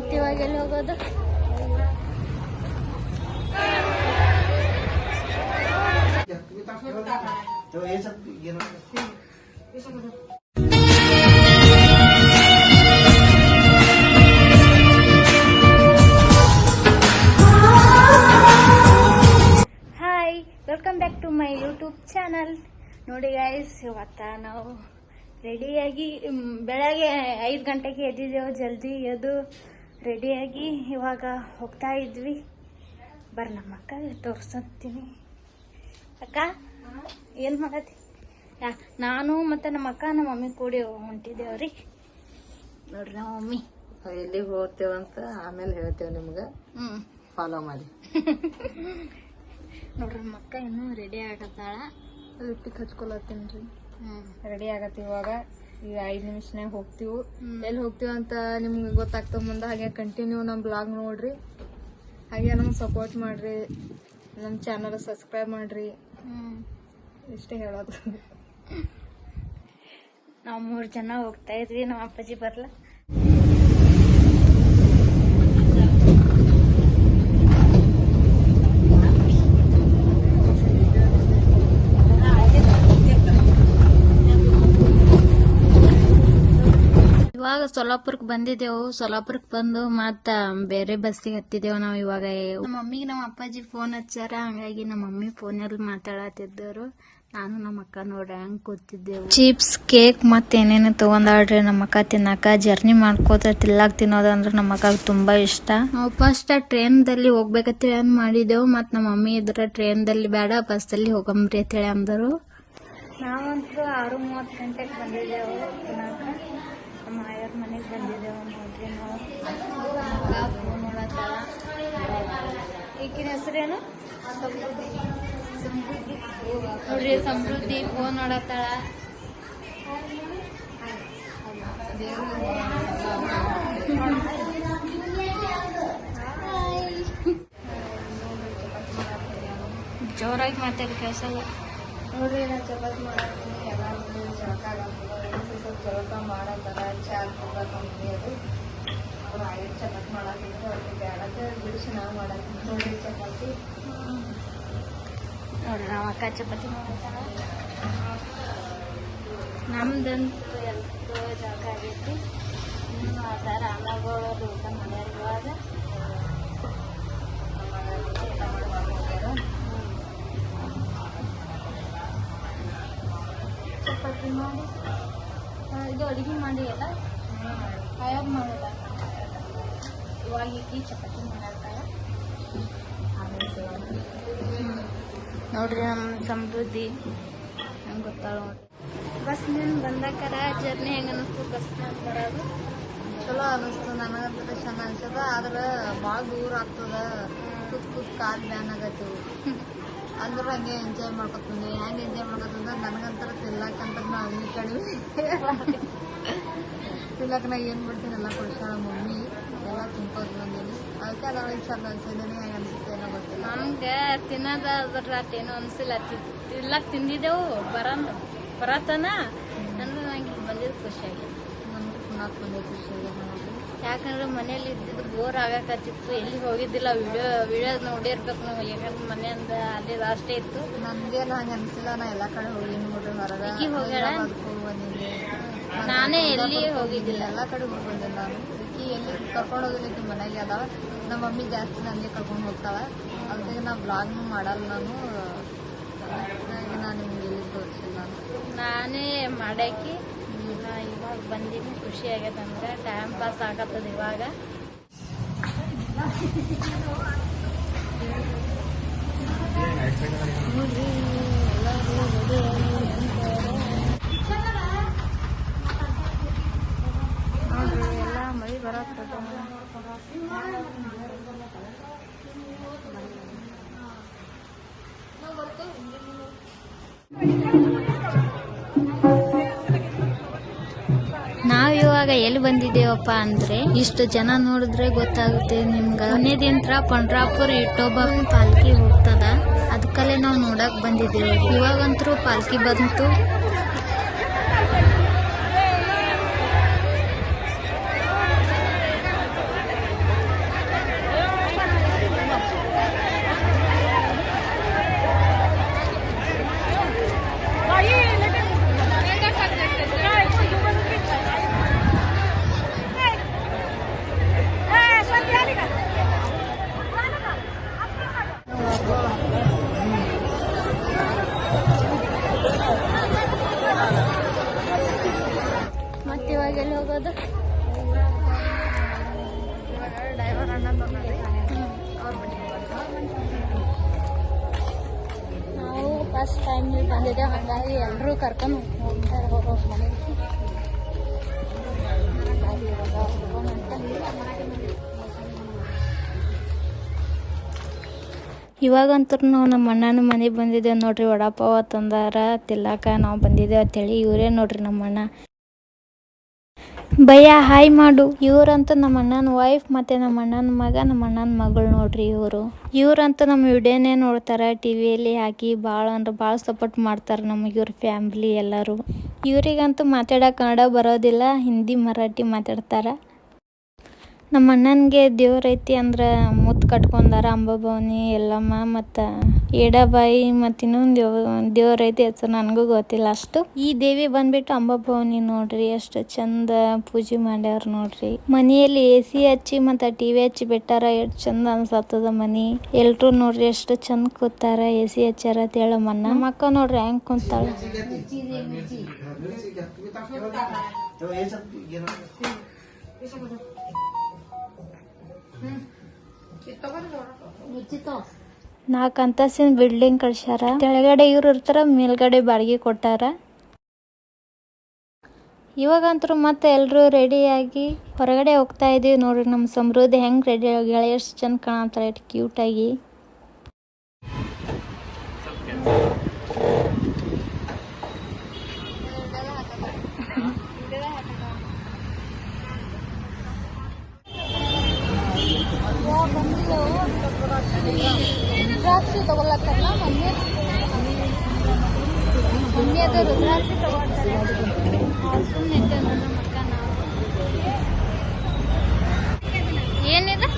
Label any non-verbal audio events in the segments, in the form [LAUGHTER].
ಎಲ್ಲಿ ಹೋಗೋದು? Hi welcome back to my YouTube channel ನೋಡಿ ಗಾಯ್ಸ್ ಇವತ್ತ ನಾವು ರೆಡಿಯಾಗಿ ಬೆಳಗ್ಗೆ ಐದು ಗಂಟೆಗೆ ಎದ್ದಿದ್ದೆವು, ಜಲ್ದಿ ಎದ್ದು. ರೆಡಿಯಾಗಿ ಇವಾಗ ಹೋಗ್ತಾ ಇದ್ವಿ. ಬರ್ರಿ ನಮ್ಮ ಅಕ್ಕ ತೋರ್ಸತ್ತೀನಿ ಅಕ್ಕ ಏನು ಮಾಡತ್ತಿ? ನಾನು ಮತ್ತು ನಮ್ಮ ಅಕ್ಕ ನಮ್ಮ ಮಮ್ಮಿ ಕೂಡಿ ಹೊಂಟಿದ್ದೇವ್ರಿ. ನೋಡ್ರಿ ನಮ್ಮ ಮಮ್ಮಿ. ಎಲ್ಲಿಗೆ ಹೋಗ್ತೇವಂತ ಆಮೇಲೆ ಹೇಳ್ತೇವೆ ನಿಮ್ಗೆ. ಹ್ಞೂ ಫಾಲೋ ಮಾಡಿ. [LAUGHS] ನೋಡ್ರಿ ನಮ್ಮ ಅಕ್ಕ ಇನ್ನೂ ರೆಡಿ ಆಗತ್ತಾಳ. ಲಿಪ್ಟಿಕ್ ಹಚ್ಕೊಳತ್ತೀನಿ ರೀ. ಹ್ಞೂ ರೆಡಿ ಆಗತ್ತೆ ಇವಾಗ. ಈಗ ಐದು ನಿಮಿಷನಾಗ ಹೋಗ್ತೀವಿ. ಎಲ್ಲಿ ಹೋಗ್ತೀವಿ ಅಂತ ನಿಮ್ಗೆ ಗೊತ್ತಾಗ್ತದೆ ಮುಂದೆ ಹಾಗೆ ಕಂಟಿನ್ಯೂ ನಮ್ಮ ಬ್ಲಾಗ್ ನೋಡ್ರಿ. ಹಾಗೆ ನಮ್ಗೆ ಸಪೋರ್ಟ್ ಮಾಡ್ರಿ. ನಮ್ಮ ಚಾನಲ್ ಸಬ್ಸ್ಕ್ರೈಬ್ ಮಾಡ್ರಿ. ಇಷ್ಟೇ ಹೇಳೋದು. [LAUGHS] ನಾವು ಮೂರು ಜನ ಹೋಗ್ತಾ ಇದ್ವಿ ನಮ್ಮ ಅಪ್ಪಾಜಿ ಬರಲ್ಲ ಇವಾಗ ಬಂದಿದ್ದೆವು. ಸೊಲ್ಲಾಪುರಕ್ಕೆ ಬಂದು ಮತ್ತ ಬೇರೆ ಬಸ್ಸಿಗೆ ಹತ್ತಿದ್ದೆವು ನಾವು ಇವಾಗ. ನಮ್ಮ ಮಮ್ಮಿಗೆ ನಮ್ಮ ಅಪ್ಪಾಜಿ ಫೋನ್ ಹಚ್ಚಾರ. ಹಂಗಾಗಿ ನಮ್ಮ ಮಮ್ಮಿ ಫೋನಲ್ಲಿ ಮಾತಾಡತ್ತಿದ್ದರು ನಾನು ನಮ್ಮ ಅಕ್ಕ ನೋಡ್ರಿ ಹಂಗ್ ಕೂತಿದ್ದೆವು. ಚಿಪ್ಸ್ ಕೇಕ್ ಮತ್ತೇನೇನು ತಗೊಂಡಾಡ್ರಿ ನಮ್ಮ ಅಕ್ಕ ತಿನ್ನಕ ಜರ್ನಿ ಮಾಡ್ಕೋತ ತಿಲ್ಲಾಕ್ ತಿನ್ನೋದಂದ್ರೆ ನಮ್ಮ ಅಕ್ಕ ತುಂಬಾ ಇಷ್ಟ. ನಾವು ಫಸ್ಟ್ ಟ್ರೈನ್ದಲ್ಲಿ ಹೋಗ್ಬೇಕಂತೇಳಿ ಅಂದ್ ಮಾಡಿದೆವು ಮತ್ ನಮ್ಮ ಮಮ್ಮಿ ಇದ್ರ ಟ್ರೈನ್ದಲ್ಲಿ ಬೇಡ ಬಸ್ ದಲ್ಲಿ ಹೋಗಂಬ್ರಿ ಅಂತೇಳಿ ಅಂದರು. ನಾವಂತೂ ಆರು ಮೂವತ್ತು ಗಂಟೆಗೆ ಬಂದಿದ್ದೆವು ತಿನ್ನಕ ನಮ್ಮ ಆಯರ್ ಮನೆಗೆ ಬಂದಿದ್ದೆವು ನೋಡ್ರಿ ನಾವು ಫೋನ್ ನೋಡತ್ತಾಳ ಈಗಿನ ಹೆಸರೇನು? ನೋಡ್ರಿ, ಸಮೃದ್ಧಿ ಫೋನ್ ನೋಡತ್ತಾಳ. ಜೋರಾಗಿ ಮಾತಾಡಿ ಕೆಲಸ ನೋಡ್ರಿ, ನಾ ಚಪಾತಿ ಮಾಡತ್ತೀನಿ ಎಲ್ಲ ಜಳಕ ಜಳಕ ಮಾಡತ್ತಾರ ಕಂಪ್ನಿ ಅದು ಅವ್ರು ಐದು ಚಪಾತಿ ಮಾಡತ್ತಿದ್ರು ಅವ್ರಿಗೆ ಬೇಡತ್ತೆ ಬಿಡಿಸಿ ನಾ ಮಾಡತ್ತೀನಿ ನೋಡಿ ಚಪಾತಿ. ನೋಡ್ರಿ ನಾವು ಅಕ್ಕ ಚಪಾತಿ ಮಾಡ್ತಾಳ ನಮ್ದಂತೂ ಎಲ್ಲರೂ ಜಾಗ ಆಗೈತಿ. ಇನ್ನು ಅದಾರ ಅಮ್ಮಗಳು ಊಟ ಮಾಡ್ಯಾರ ಇವಾಗ ಚಪಾತಿ ಮಾಡಿ ಇದು ಅಡುಗೆ ಮಾಡಿ ಎಲ್ಲ? ಆಯಾಗ ಮಾಡಲ್ಲ? ಇವಾಗ ಚಪಾತಿ ನೋಡ್ರಿ ನಮ್ಮ ಸಮೃದ್ಧಿ. ನಂಗೆ ಗೊತ್ತಾಳ ನೋಡ್ರಿ. ಬಸ್ನಿಂದ ಬಂದಕರ ಜರ್ನಿ ಹೆಂಗೆ ಅನ್ನಿಸ್ತು? ಬಸ್ನಾಗ ಬರೋದು. ಚಲೋ ಅನಿಸ್ತು ನನಗಂತ ಚೆಂದ ಅನ್ಸದ. ಆದ್ರೆ ಭಾಳ ದೂರ ಆಗ್ತದ. ಕೂತ್ ಕೂತ್ ಕಾಲ್ ಬ್ಯಾನ್ ಆಗತ್ತು. ಅಂದ್ರೆ ಹಂಗೆ ಎಂಜಾಯ್ ಮಾಡ್ಕೊತೀನಿ. ಹೆಂಗೆ ಎಂಜಾಯ್ ಮಾಡ್ಕೊತಂದ್ರೆ ನನಗಂತರ ತಿನ್ನಕಂತ ನಾವು ಈ ಕಡಿಮೆ ತಿನ್ನಕ ನಾ ಏನು ಮಾಡ್ತೀನಿ? ಎಲ್ಲ ಕೊಡ್ಸಾಳ ಮಮ್ಮಿ. ಅನ್ಸಿದ್ದೀನಿ ಹೆಂಗೆ ಅನಿಸುತ್ತೆ ಏನೋ ಗೊತ್ತಿಲ್ಲ ನಮ್ಗೆ ತಿನ್ನೋದ ಅದ್ರ ಏನು ಅನ್ಸಿಲ್ಲ. ತಿಲ್ಲಕ್ ತಿಂದಿದ್ದೆವು ಬರನ್ ಬರತನ. ಅಂದ್ರೆ ನಂಗೆ ಇಲ್ಲಿ ಬಂದಿದ್ದು ಖುಷಿಯಾಗಿ ನನಗೂ ಪುನಃ ಆಗಿದೆ. ಯಾಕಂದ್ರೆ ಮನೇಲಿ ಇದ್ದಿದ್ದು ಬೋರ್ ಆಗಕತ್ತಿತ್ತು ಎಲ್ಲಿ ಹೋಗಿದ್ದಿಲ್ಲ ವಿಡಿಯೋ ವಿಡಿಯೋ ನೋಡಿರ್ಬೇಕು ನಾವು. ಯಾಕಂದ್ರೆ ಮನೆಯಿಂದ ಅಲ್ಲಿ ಅಷ್ಟೇ ಇತ್ತು. ನನ್ಗೇನು ಹಂಗೆ ಅನ್ಸಿಲ್ಲ. ನಾ ಎಲ್ಲ ಕಡೆ ಹೋಗಿ ನೋಡ್ರಿ ಹೊರಗೆ ಈಕಿ ಹೋಗ್ಯಾಳ? ನಾನೇ ಎಲ್ಲಿ ಹೋಗಿದ್ದಿಲ್ಲ. ಎಲ್ಲ ಕಡೆ ಹೋಗಿ ಬಂದೆ ನಾನು. ಈಕಿ ಎಲ್ಲಿ ಕರ್ಕೊಂಡು ಹೋಗಿಲ್ಲ ಮನೆಗೆ ಅದಾವ ನಮ್ಮ ಮಮ್ಮಿ ಜಾಸ್ತಿ ನನಗೆ ಕರ್ಕೊಂಡು ಹೋಗ್ತಾವೆ ಅದಕ್ಕೆ ನಾ ಬ್ಲಾಗ್ನು ಮಾಡಲ್ಲ ನಾನು. ನಾನು ನಿಮ್ಗೆ ಇಲ್ಲಿ ತೋರಿಸಿಲ್ಲ ನಾನು. ನಾನೇ ಮಾಡಾಕಿ ನಾ ಇವಾಗ ಬಂದೀನಿ. ಖುಷಿ ಆಗತ್ತಂದ್ರೆ ಅಂದ್ರೆ ಟೈಮ್ ಪಾಸ್ ಆಗತ್ತದ ಇವಾಗ. ನೋಡ್ರಿ ಎಲ್ಲ ಮಳಿ ಬರತ್ತದ ನಾವ್ ಇವಾಗ ಎಲ್ಲಿ ಬಂದಿದ್ದೇವಪ್ಪ ಅಂದ್ರೆ ಇಷ್ಟು ಜನ ನೋಡಿದ್ರೆ ಗೊತ್ತಾಗುತ್ತೆ ನಿಮ್ಗ. ದಿನ ಪಂಡ್ರಾಪುರ್ ಇಟ್ಟೊಬ್ಬ ಪಾಲ್ಕಿ ಹೋಗ್ತದ. ಅದಕ್ಕಲ್ಲೇ ನಾವು ನೋಡಕ್ ಬಂದಿದ್ದೇವೆ. ಇವಾಗಂತರೂ ಪಾಲ್ಕಿ ಬಂತು. ಫಸ್ಟ್ ಟೈಮ್ ಬಂದಿದೆ ಹಾಗಾಗಿ ಎಲ್ಲರೂ ಕರ್ಕೊಂಡು ಹೋಗ್ತಾರೆ ಹೋಗೋ ಮನೆಗೆ. ಇವಾಗಂತೂ ನಮ್ಮ ಅಣ್ಣನ ಮನೆಗೆ ಬಂದಿದ್ದೇವೆ ನೋಡ್ರಿ, ವಡಾಪಾವ ತಂದಾರ ತಿಲ್ಲಾಕ ನಾವು ಬಂದಿದ್ದೇವೆ ಅಂತೇಳಿ, ಇವರೇ ನೋಡ್ರಿ ನಮ್ಮ ಅಣ್ಣ ಭಯ, ಹಾಯ್ ಮಾಡು. ಇವ್ರಂತೂ ನಮ್ಮ ಅಣ್ಣನ ವೈಫ್ ಮತ್ತೆ ನಮ್ಮ ಅಣ್ಣನ ಮಗ, ನಮ್ಮ ಅಣ್ಣನ ಮಗಳು ನೋಡ್ರಿ ಇವರು. ಇವ್ರಂತೂ ನಮ್ಮ ವಿಡಿಯೋನೇ ನೋಡ್ತಾರೆ, ಟಿವಿಯಲ್ಲಿ ಹಾಕಿ ಭಾಳ ಅಂದ್ರೆ ಭಾಳ ಸಪೋರ್ಟ್ ಮಾಡ್ತಾರೆ ನಮಗೆ ಇವ್ರ ಫ್ಯಾಮಿಲಿ ಎಲ್ಲರೂ. ಇವರಿಗಂತೂ ಮಾತಾಡೋಕೆ ಕನ್ನಡ ಬರೋದಿಲ್ಲ, ಹಿಂದಿ, ಮರಾಠಿ ಮಾತಾಡ್ತಾರೆ. ನಮ್ಮ ಅಣ್ಣನಿಗೆ ದೇವ್ರೈತಿ ಅಂದ್ರೆ ಮುತ್ತು ಕಟ್ಕೊಂಡಾರ ಅಂಬಾಭವಾನಿ ಎಲ್ಲಮ್ಮ ಮತ್ತು ಏಡಾಬಾಯಿ ಮತ್ತು ಇನ್ನೊಂದು ದೇವ್ ದೇವ್ರೈತಿ ಹೆಸರು ನನಗೂ ಗೊತ್ತಿಲ್ಲ ಅಷ್ಟು. ಈ ದೇವಿ ಬಂದ್ಬಿಟ್ಟು ಅಂಬಾಭವಾನಿ ನೋಡ್ರಿ, ಎಷ್ಟು ಚಂದ ಪೂಜೆ ಮಾಡ್ಯಾರ ನೋಡ್ರಿ. ಮನೆಯಲ್ಲಿ ಎ ಸಿ ಹಚ್ಚಿ ಮತ್ತು ಟಿ ವಿ ಹಚ್ಚಿ ಬಿಟ್ಟಾರ, ಎಷ್ಟು ಚಂದ ಅನ್ಸತ್ತದ ಮನಿ. ಎಲ್ರು ನೋಡ್ರಿ ಎಷ್ಟು ಚಂದ ಕೂತಾರ, ಎ ಸಿ ಹಚ್ಚಾರ ಅಂತ ಹೇಳ ನಮ್ಮ ಅಕ್ಕ ನೋಡ್ರಿ ಹೆಂಗ್ ಕುಂತಾಳ. ನಾಲ್ಕು ಅಂತಸ್ತಿನ ಬಿಲ್ಡಿಂಗ್ ಕಳ್ಸ್ಯಾರ. ಕೆಳಗಡೆ ಇವ್ರು ಇರ್ತಾರ, ಮೇಲ್ಗಡೆ ಬಾಡಿಗೆ ಕೊಟ್ಟಾರ. ಇವಾಗಂತೂ ಮತ್ತೆ ಎಲ್ಲರೂ ರೆಡಿಯಾಗಿ ಹೊರಗಡೆ ಹೋಗ್ತಾ ಇದೀವಿ ನೋಡ್ರಿ ನಮ್ಮ ಸಮೃದ್ಧಿ. ಹೆಂಗ್ ರೆಡಿ ಆಗಿ ಎಷ್ಟು ಚೆಂದ ಕಾಣತ್ತಾಳ ಎಷ್ಟು ಕ್ಯೂಟ್ ರುದ್ರಾಕ್ಷಿ ತಗೊಳತ್ತಾರಲ್ಲ ಮೊನ್ನೆ ಮೊನ್ನೆ ಅದು ರುದ್ರಾಕ್ಷಿ ತಗೊಳ್ತಾರೆ. ಏನಿದೆ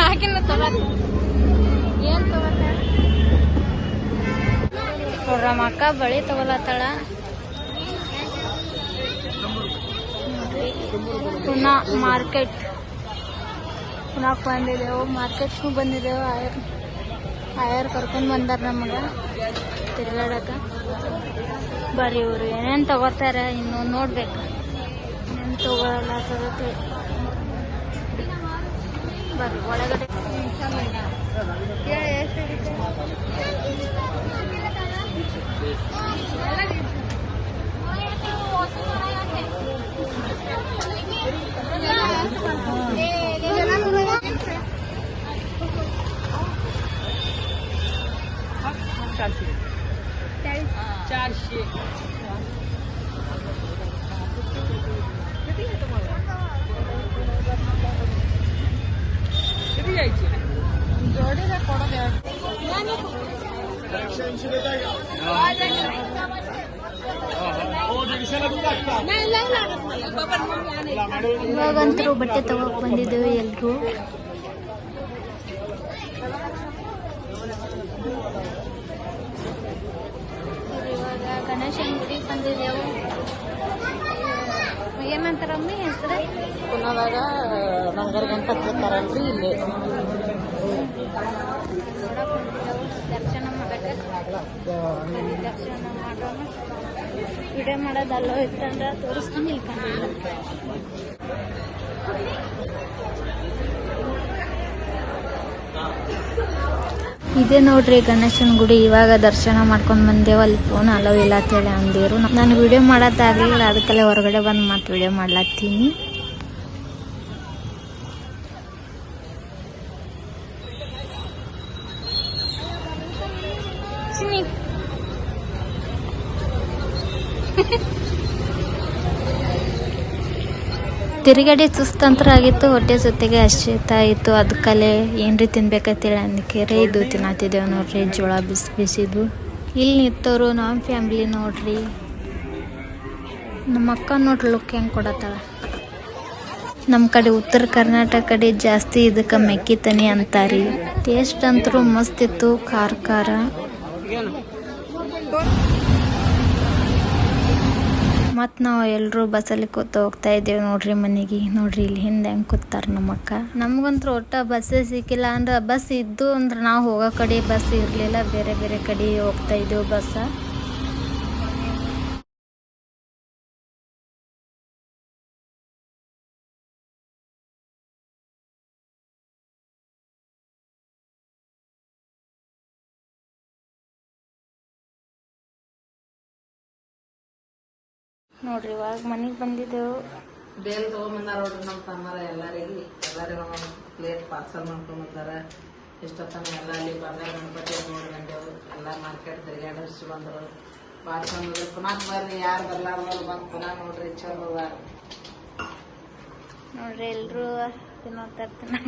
ಹಾಕಿನ ತಗೊಳ್ತಾರೆ ಏನ್ ತಗೋತಾರೆ ನಮ್ಮ ಅಕ್ಕ ಬಳಿ ತಗೊಳತ್ತಾಳ ಪುನಃ ಮಾರ್ಕೆಟ್. ಪುನಃ ಬಂದಿದ್ದೆವು ಮಾರ್ಕೆಟ್ ಬಂದಿದ್ದೆವು ಆಯರ್ ಆಯರ್ ಕರ್ಕೊಂಡು ಬಂದಾರ ನಮಗೆ. ತಿರ್ಗಾಡಕ. ಬರೀ ಇವ್ರು ಏನೇನು ತಗೋತಾರ ಇನ್ನು ನೋಡ್ಬೇಕು. ಏನೇನು ತಗೊಳಲ್ಲ ಬರ್ರಿ ಒಳಗಡೆ क्या ऐसे चारशे तो? चारशे ಇವಾಗಂತರೂ ಬಟ್ಟೆ ತಗೋಕ್ ಬಂದಿದ್ದೇವೆ ಎಲ್ರು. ಇವಾಗ ಗಣೇಶನ ಗುಡಿಗೆ ಬಂದಿದ್ದೆವು. ಏನಂತಾರಮ್ಮಿ ಹೆಸರು ಪುನಃದಾಗ ಬಂಗಾರ ಗಣಪತಿ ಇರ್ತಾರಲ್ರಿ ಇಲ್ಲಿ. ದರ್ಶನ ಮಾಡಕ್ಕೆ. ದರ್ಶನ ಮಾಡೋಣ ವಿಡಿಯೋ ಮಾಡೋದಲ್ಲೋ ಇತ್ತಂದ್ರೆ ತೋರಿಸ್ತೀನಿ ಇಲ್ಕೊಂಡಿಲ್ಲ ಇದೇ ನೋಡ್ರಿ ಗಣೇಶನ ಗುಡಿ, ಇವಾಗ ದರ್ಶನ ಮಾಡ್ಕೊಂಡ್ ಬಂದೇವ. ಅಲ್ಲಿ ಫೋನ್ ಅಲೋ ಇಲ್ಲ ಅಂತೇಳಿ ಅಂದಿರು ನಾನು ವಿಡಿಯೋ ಮಾಡೋದಾಗ್ಲಿಲ್ಲ, ಅದಕ್ಕೆಲ್ಲ ಹೊರಗಡೆ ಬಂದು ಮತ್ತೆ ವಿಡಿಯೋ ಮಾಡ್ಲಾತ್ತೀನಿ. [LAUGHS] ತಿರುಗಡೆ ಸುಸ್ತಂತ್ರ ಆಗಿತ್ತು, ಹೊಟ್ಟೆ ಸುತ್ತಿಗೆ ಹಸಿತಾ ಇತ್ತು ಅದಕ್ಕಲ್ಲೇ ಏನ್ರಿ ತಿನ್ಬೇಕಂತೇಳಿ ಅಂದ್ಕೆರೆ ಇದು ತಿನ್ನತ್ತಿದ್ದೇವೆ ನೋಡ್ರಿ, ಜೋಳ ಬಿಸಿ ಬಿಸಿದು ಇಲ್ಲಿ ನಿಂತವರು ನಮ್ಮ ಫ್ಯಾಮ್ಲಿ ನೋಡ್ರಿ. ನಮ್ಮ ಅಕ್ಕ ನೋಡ್ರಿ ಲುಕ್ ಹೆಂಗೆ ಕೊಡತ್ತಾಳ. ನಮ್ಮ ಕಡೆ ಉತ್ತರ ಕರ್ನಾಟಕ ಕಡೆ ಜಾಸ್ತಿ ಇದಕ್ಕೆ ಮೆಕ್ಕಿ ತನಿ ಅಂತಾರಿ. ಟೇಸ್ಟ್ ಅಂತರೂ ಮಸ್ತ್ ಇತ್ತು, ಖಾರ ಖಾರ. ಮತ್ತು ನಾವು ಎಲ್ಲರೂ ಬಸ್ಸಲ್ಲಿ ಕೂತು ಹೋಗ್ತಾ ಇದ್ದೇವೆ ನೋಡ್ರಿ ಮನೆಗೆ. ನೋಡ್ರಿ ಇಲ್ಲಿ ಹಿಂದೆ ಹೆಂಗೆ ಕೂತಾರ ನಮ್ಮ ಅಕ್ಕ. ನಮಗಂತೂ ಒಟ್ಟ ಬಸ್ಸೇ ಸಿಕ್ಕಿಲ್ಲ ಅಂದ್ರೆ ಬಸ್ ಇದ್ದು ಅಂದ್ರೆ ನಾವು ಹೋಗೋ ಕಡೆ ಬಸ್ ಇರಲಿಲ್ಲ. ಬೇರೆ ಬೇರೆ ಕಡೆ ಹೋಗ್ತಾ ಇದ್ದೆವು ಬಸ್ಸ ನೋಡ್ರಿ ಇವಾಗ ಮನೆಗೆ ಬಂದಿದ್ದೆವು ಬೇಲ್ ತಗೊಂಬಂದಾರ ನೋಡ್ರಿ ನಮ್ಮ ತಮ್ಮರ ಎಲ್ಲರಿಗೆ. ಎಲ್ಲರಿಗೂ ಪ್ಲೇಟ್ ಪಾರ್ಸಲ್ ಮಾಡ್ಕೊಂಡ್ ಬಂದಾರ ಇಷ್ಟೊತ್ತನ ಎಲ್ಲ ಅಲ್ಲಿ ಬಂಗಾರ ಗಣಪತಿ ನೋಡಿ ಬಂದೆವು ಎಲ್ಲ ಮಾರ್ಕೆಟ್ ತಿರುಗಾಡಿಸಿ ಬಂದರು. ಭಾಳ ಚಂದ ಪುನಃ ಬರ್ರಿ ಯಾರು ಬರ್ಲಾರ್ದವ್ರು ಬಂದು ಪುನಃ ನೋಡ್ರಿ ಚಲೋ ಅದ. ನೋಡ್ರಿ ಎಲ್ಲರೂ ತಿನ್ನೋ ತರ್ತೀನಿ